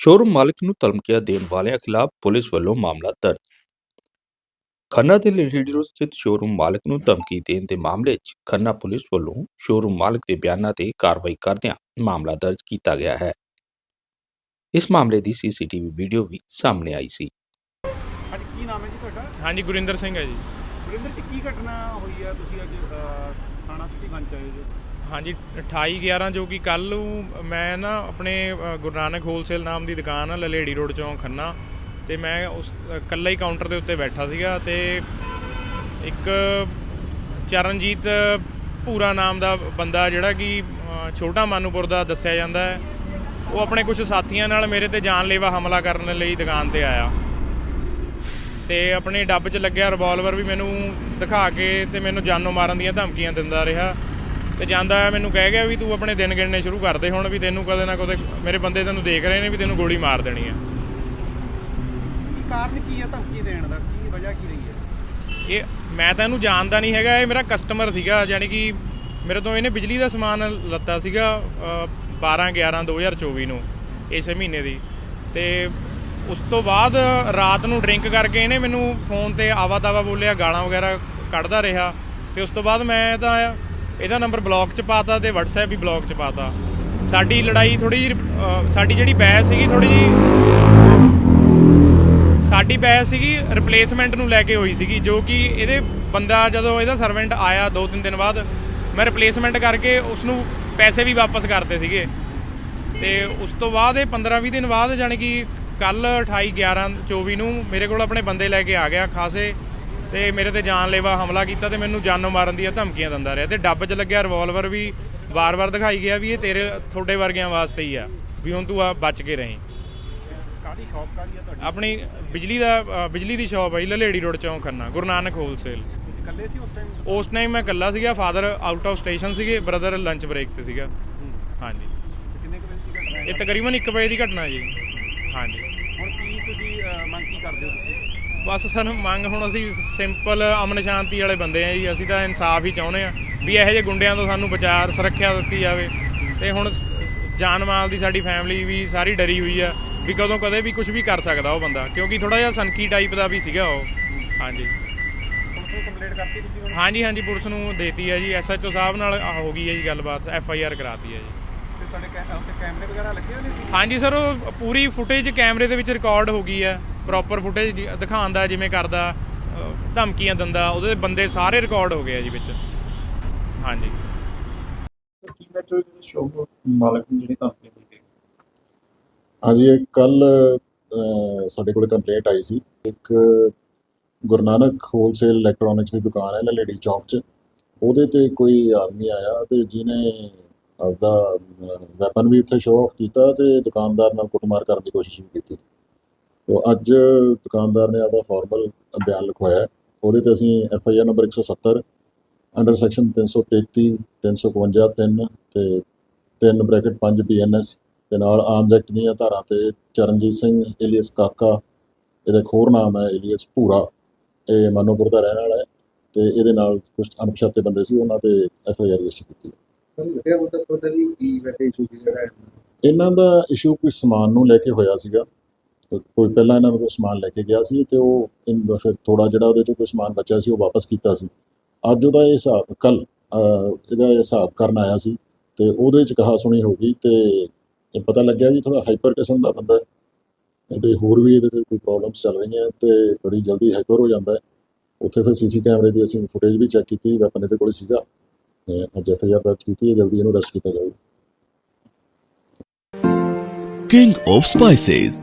Showroom ਮਾਲਕ ਨੂੰ ਧਮਕੀਆਂ ਦੇਣ ਵਾਲਿਆਂ ਖਿਲਾਫ ਪੁਲਿਸ ਵੱਲੋਂ ਮਾਮਲਾ ਦਰਜ। ਖੰਨਾ ਦੇ ਲੇਡੀ ਰੋਡ ਸਥਿਤ ਸ਼ੋਰੂਮ ਮਾਲਕ ਨੂੰ ਧਮਕੀ ਦੇਣ ਦੇ ਮਾਮਲੇ 'ਚ ਖੰਨਾ ਪੁਲਿਸ ਵੱਲੋਂ ਸ਼ੋਰੂਮ ਮਾਲਕ ਦੇ ਬਿਆਨਾਂ ਤੇ ਕਾਰਵਾਈ ਕਰਦਿਆਂ ਮਾਮਲਾ ਦਰਜ ਕੀਤਾ ਗਿਆ ਹੈ। ਇਸ ਮਾਮਲੇ ਦੀ ਸੀਸੀਟੀਵੀ ਵੀਡੀਓ ਵੀ ਸਾਹਮਣੇ ਆਈ ਸੀ। ਅੱਜ ਕੀ ਨਾਮ ਹੈ ਜੀ ਤੁਹਾਡਾ? ਹਾਂਜੀ ਗੁਰਿੰਦਰ ਸਿੰਘ ਹੈ ਜੀ। ਵਰਿੰਦਰ ਜੀ ਕੀ ਘਟਨਾ ਹੋਈ ਆ? ਤੁਸੀਂ ਅੱਜ ਅਹ, ਥਾਣਾ ਸਿਟੀ ਗੰਜ ਆਏ ਜੀ। ਹਾਂਜੀ 28 11 ਜੋ ਕਿ ਕੱਲ ਨੂੰ ਮੈਂ ਨਾ ਆਪਣੇ ਗੁਰੂ ਨਾਨਕ ਹੋਲਸੇਲ ਨਾਮ ਦੀ ਦੁਕਾਨ ਆ ਲਲੇੜੀ ਰੋਡ ਚੌਂਕ ਖੰਨਾ। ਤੇ ਮੈਂ ਉਸ ਅ, ਹੀ ਕਾਊਂਟਰ ਦੇ ਉੱਤੇ ਬੈਠਾ ਸੀਗਾ ਤੇ ਇੱਕ ਚਰਨਜੀਤ ਪੂਰਾ ਨਾਮ ਦਾ ਬੰਦਾ ਜਿਹੜਾ ਕਿ ਛੋਟਾ ਮਾਨੂਪੁਰ ਦਾ ਦੱਸਿਆ ਜਾਂਦਾ ਹੈ ਉਹ ਆਪਣੇ ਕੁਝ ਸਾਥੀਆਂ ਨਾਲ ਮੇਰੇ ਤੇ ਜਾਨਲੇਵਾ ਹਮਲਾ ਕਰਨ ਲਈ ਦੁਕਾਨ ਤੇ ਆਇਆ। ਤੇ ਆਪਣੇ ਡੱਬ 'ਚ ਲੱਗਿਆ ਰਿਵਾਲਵਰ ਵੀ ਮੈਨੂੰ ਦਿਖਾ ਕੇ ਤੇ ਮੈਨੂੰ ਜਾਨੋਂ ਮਾਰਨ ਦੀਆਂ ਧਮਕੀਆਂ ਦਿੰਦਾ ਰਿਹਾ। ਤੇ ਜਾਂਦਾ ਹੋਇਆ ਮੈਨੂੰ ਕਹਿ ਗਿਆ ਵੀ ਤੂੰ ਆਪਣੇ ਦਿਨ ਗਿਣਨੇ ਸ਼ੁਰੂ ਕਰ ਦੇ ਹੁਣ ਵੀ ਤੈਨੂੰ ਕਦੇ ਨਾ ਕਦੇ ਮੇਰੇ ਬੰਦੇ ਤੈਨੂੰ ਦੇਖ ਰਹੇ ਨੇ ਵੀ ਤੈਨੂੰ ਗੋਲੀ ਮਾਰ ਦੇਣੀ ਕੀ ਕਾਰਨ ਕੀ ਆ ਧਮਕੀ ਦੇਣ ਦਾ? ਕੀ ਵਜ੍ਹਾ ਕੀ ਰਹੀ ਹੈ? ਇਹ ਮੈਂ ਤਾਂ ਇਹਨੂੰ ਜਾਣਦਾ ਨਹੀਂ ਹੈਗਾ ਇਹ ਮੇਰਾ ਕਸਟਮਰ ਸੀਗਾ ਯਾਨੀ ਕਿ ਮੇਰੇ ਤੋਂ ਇਹਨੇ ਬਿਜਲੀ ਦਾ ਸਮਾਨ ਲੱਤਾ ਸੀਗਾ ਅ, 12 11 2024 ਨੂੰ ਇਸੇ ਮਹੀਨੇ ਦੀ। ਤੇ ਉਸ ਤੋਂ ਬਾਅਦ ਰਾਤ ਨੂੰ ਡਰਿੰਕ ਕਰਕੇ ਇਹਨੇ ਮੈਨੂੰ ਫੋਨ ਤੇ ਆਵਾ ਤਾਵਾ ਬੋਲਿਆ ਗਾਲਾਂ ਵਗੈਰਾ ਕੱਢਦਾ ਰਿਹਾ। ਤੇ ਉਸ ਤੋਂ ਬਾਅਦ ਮੈਂ ਤਾਂ ਇਹਦਾ ਨੰਬਰ ਬਲੌਕ 'ਚ ਪਾਤਾ ਤੇ WhatsApp ਵੀ ਬਲੌਕ 'ਚ ਪਾਤਾ। ਸਾਡੀ ਲੜਾਈ ਥੋੜੀ ਜਿਹੀ ਸਾਡੀ ਜਿਹੜੀ ਬਹਿਸ ਸੀਗੀ ਥੋੜੀ ਜਿਹੀ, ਸਾਡੀ ਬਹਿਸ ਸੀਗੀ ਰਿਪਲੇਸਮੈਂਟ ਨੂੰ ਲੈ ਕੇ ਹੋਈ ਸੀਗੀ, ਜੋ ਕਿ ਇਹਦੇ ਬੰਦਾ ਜਦੋਂ ਇਹਦਾ ਸਰਵੈਂਟ ਆਇਆ ਦੋ ਤਿੰਨ ਦਿਨ ਬਾਅਦ, ਮੈਂ ਰਿਪਲੇਸਮੈਂਟ ਕਰਕੇ ਉਸ ਨੂੰ ਪੈਸੇ ਵੀ ਵਾਪਸ ਕਰਤੇ ਸੀਗੇ। ਤੇ ਉਸ ਤੋਂ ਬਾਅਦ ਇਹ 15-20 ਦਿਨ ਬਾਅਦ ਜਾਣੀ ਕਿ ਕੱਲ 28 11 24 ਨੂੰ ਮੇਰੇ ਕੋਲ ਆਪਣੇ ਬੰਦੇ ਲੈ ਕੇ ਆ ਗਿਆ ਖਾਸੇ ਤੇ ਮੇਰੇ ਤੇ ਜਾਨਲੇਵਾ ਹਮਲਾ ਕੀਤਾ ਤੇ ਮੈਨੂੰ ਜਾਨੋਂ ਮਾਰਨ ਦੀਆਂ ਧਮਕੀਆਂ ਦਿੰਦਾ ਰਿਹਾ। ਤੇ ਡੱਬ 'ਚ ਲੱਗਿਆ ਰਿਵਾਲਵਰ ਵੀ ਵਾਰ-ਵਾਰ ਦਿਖਾਈ ਗਿਆ ਵੀ ਇਹ ਤੇਰੇ ਤੁਹਾਡੇ ਵਰਗਿਆਂ ਵਾਸਤੇ ਹੀ ਆ ਵੀ ਹੁਣ ਤੂੰ ਆ ਬਚ ਕੇ ਰਹੀਂ। ਕਾਦੀ ਸ਼ੌਪ ਕਾਦੀ ਆ ਤੁਹਾਡੀ? ਆਪਣੀ ਬਿਜਲੀ ਦਾ ਬਿਜਲੀ ਦੀ ਸ਼ਾਪ ਹੈ ਲਲੇੜੀ ਰੋਡ ਚੌਂਕ ਖੰਨਾ ਗੁਰੂ ਨਾਨਕ ਹੋਲਸੇਲ ਇਕੱਲੇ ਸੀ ਉਸ ਟਾਈਮ ਉਸ ਟਾਈਮ ਮੈਂ ਇਕੱਲਾ ਸੀਗਾ ਫਾਦਰ ਆਊਟ ਆਫ ਸਟੇਸ਼ਨ ਸੀਗੇ ਬ੍ਰਦਰ ਲੰਚ ਬ੍ਰੇਕ ਤੇ ਸੀਗਾ। ਹਾਂਜੀ। ਕਿੰਨੇ ਕੁ ਵਜੇ ਦੀ ਘਟਨਾ ਇਹ ਤਕਰੀਬਨ 1 ਵਜੇ ਦੀ ਘਟਨਾ ਜੀ। ਹਾਂਜੀ। ਹੁਣ ਕੀ ਤੁਸੀਂ ਮੰਗ ਕੀ ਕਰਦੇ ਹੋ ਤੁਸੀਂ? ਬਸ ਸਾਨੂੰ ਮੰਗ ਹੁਣ ਅਸੀਂ ਸਿੰਪਲ ਅਮਨ ਸ਼ਾਂਤੀ ਵਾਲੇ ਬੰਦੇ ਆ ਜੀ ਅਸੀਂ ਤਾਂ ਇਨਸਾਫ ਹੀ ਚਾਹੁੰਦੇ ਆ ਵੀ ਇਹੋ ਜਿਹੇ ਗੁੰਡਿਆਂ ਤੋਂ ਸਾਨੂੰ ਬਚਾਅ ਸੁਰੱਖਿਆ ਦਿੱਤੀ ਜਾਵੇ। ਤੇ ਹੁਣ ਜਾਨ ਮਾਲ ਦੀ ਸਾਡੀ ਫੈਮਿਲੀ ਵੀ ਸਾਰੀ ਡਰੀ ਹੋਈ ਆ ਵੀ ਕਦੋਂ ਕਦੇ ਵੀ ਕੁਝ ਵੀ ਕਰ ਸਕਦਾ ਉਹ ਬੰਦਾ ਕਿਉਂਕਿ ਥੋੜਾ ਜਿਹਾ ਸਨਕੀ ਟਾਈਪ ਦਾ ਵੀ ਸੀਗਾ ਉਹ। ਹਾਂਜੀ। ਕੰਪਲੇਂਟ ਕਰਤੀ ਤੁਸੀਂ ਹੁਣ ਹਾਂਜੀ ਹਾਂਜੀ ਪੁਲਿਸ ਨੂੰ ਦੇਤੀ ਹੈ ਜੀ ਐਸਐਚਓ ਸਾਹਿਬ ਨਾਲ ਹੋ ਗਈ ਹੈ ਜੀ ਗੱਲਬਾਤ ਐਫ ਆਈ ਆਰ ਕਰਾਤੀ ਹੈ ਜੀ। ਤੇ ਤੁਹਾਡੇ ਕੈ- ਕੈਮਰੇ ਵਗੈਰਾ ਲੱਗੇ ਹੋਏ ਨੇ ਸੀ? ਹਾਂਜੀ ਸਰ ਉਹ ਪੂਰੀ ਫੁਟੇਜ ਕੈਮਰੇ ਦੇ ਵਿੱਚ ਰਿਕਾਰਡ ਹੋ ਗਈ ਹੈ ਪ੍ਰੋਪਰ ਫੁਟੇਜ ਦਿਖਾਉਂਦਾ, ਜਿਵੇਂ ਕਰਦਾ ਧਮਕੀਆਂ ਦਿੰਦਾ, ਉਹਦੇ ਬੰਦੇ ਸਾਰੇ ਰਿਕਾਰਡ ਹੋ ਗਏ ਆ ਜੀ ਵਿੱਚ। ਹਾਂਜੀ। ਕੀ ਮੈਟਰ ਸ਼ੋਪ ਮਾਲਕ ਨੂੰ ਜਿਹੜੀ ਧਮਕੀ ਦਿੱਤੀ ਗਈ ਹਾਂਜੀ, ਇਹ ਕੱਲ ਸਾਡੇ ਕੋਲ ਕੰਪਲੇਂਟ ਆਈ ਸੀ। ਇੱਕ ਗੁਰੂ ਨਾਨਕ ਹੋਲਸੇਲ ਇਲੈਕਟ੍ਰੋਨਿਕਸ ਦੀ ਦੁਕਾਨ ਹੈ ਲੇਡੀ ਚੌਕ 'ਚ। ਉਹਦੇ ਤੇ ਕੋਈ ਆਦਮੀ ਆਇਆ ਤੇ ਜਿਹਨੇ ਆਪਦਾ ਵੈਪਨ ਵੀ ਉੱਥੇ ਸ਼ੋਅ ਆਫ ਕੀਤਾ ਤੇ ਦੁਕਾਨਦਾਰ ਨਾਲ ਕੁੱਟਮਾਰ ਕਰਨ ਦੀ ਕੋਸ਼ਿਸ਼ ਵੀ ਕੀਤੀ। ਤੋ ਅੱਜ ਦੁਕਾਨਦਾਰ ਨੇ ਆਪਦਾ ਫਾਰਮਲ ਬਿਆਨ ਲਿਖਵਾਇਆ। ਉਹਦੇ ਤੇ ਅਸੀਂ F I R number 170 under section 333 352 3 ਤੇ 3 ਬ੍ਰੈਕਟ 5 ਬੀਐਨਐਸ ਦੇ ਨਾਲ ਆਰਮਸ ਐਕਟ ਦੀਆਂ ਧਾਰਾਂ ਤੇ ਚਰਨਜੀਤ ਸਿੰਘ ਏਲੀਅਸ ਕਾਕਾ ਇਹਦਾ ਹੋਰ ਨਾਮ ਹੈ ਏਲੀਅਸ ਭੂਰਾ ਇਹ ਮਾਨੋਪੁਰ ਦਾ ਰਹਿਣ ਵਾਲਾ ਹੈ ਤੇ ਇਹਦੇ ਨਾਲ ਕੁਝ ਅਣਪਛਾਤੇ ਬੰਦੇ ਸੀ ਉਹਨਾਂ ਤੇ ਐਫ ਆਈ ਆਰ ਰਜਿਸਟਰ ਕੀਤੀ ਸਰ ਲੱਗਿਆ ਉਹ ਤਾਂ ਪਤਾ ਨਹੀਂ ਕੀ ਵੈਸੇ ਇਸ਼ੂ ਜਿਹੜਾ ਹੈ ਇਹਨਾਂ ਦਾ ਇਸ਼ੂ ਕੋਈ ਸਮਾਨ ਨੂੰ ਲੈ ਕੇ ਹੋਇਆ ਸੀਗਾ। ਤੇ ਕੋਈ ਪਹਿਲਾਂ ਇਹਨਾਂ ਨੂੰ ਸਮਾਨ ਲੈ ਕੇ ਗਿਆ ਸੀ ਤੇ ਉਹ ਫਿਰ ਥੋੜਾ ਜਿਹੜਾ ਉਹਦੇ ਚੋਂ ਕੋਈ ਸਮਾਨ ਬਚਿਆ ਸੀ, ਉਹ ਵਾਪਸ ਕੀਤਾ ਸੀ। ਅੱਜ ਉਹਦਾ ਇਹ ਹਿਸਾਬ, ਕੱਲ ਇਹਦਾ ਹਿਸਾਬ ਕਰਨ ਆਇਆ ਸੀ ਤੇ ਉਹਦੇ ਚ ਕਹਾ ਸੁਣੀ ਹੋ ਗਈ ਤੇ ਇਹ ਪਤਾ ਲੱਗਿਆ ਵੀ ਥੋੜਾ ਹਾਈਪਰ ਕਿਸਮ ਦਾ ਬੰਦਾ ਹੈ। ਤੇ ਹੋਰ ਵੀ ਇਹਦੇ ਤੇ ਕੋਈ ਪ੍ਰੋਬਲਮਸ ਚੱਲ ਰਹੀਆਂ ਤੇ ਬੜੀ ਜਲਦੀ ਹਾਈਪਰ ਹੋ ਜਾਂਦਾ ਹੈ। ਉੱਥੇ ਫਿਰ ਸੀਸੀ ਕੈਮਰੇ ਦੀ ਅਸੀਂ ਫੁਟੇਜ ਵੀ ਚੈੱਕ ਕੀਤੀ ਵੈਪਨ ਇਹਦੇ ਕੋਲ ਸੀਗਾ ਤੇ ਅੱਜ ਐਫਆਈਆਰ ਦਰਜ ਕੀਤੀ ਹੈ, ਜਲਦੀ ਇਹਨੂੰ ਅਰੈਸਟ ਕੀਤਾ ਜਾਊਗਾ। King of spices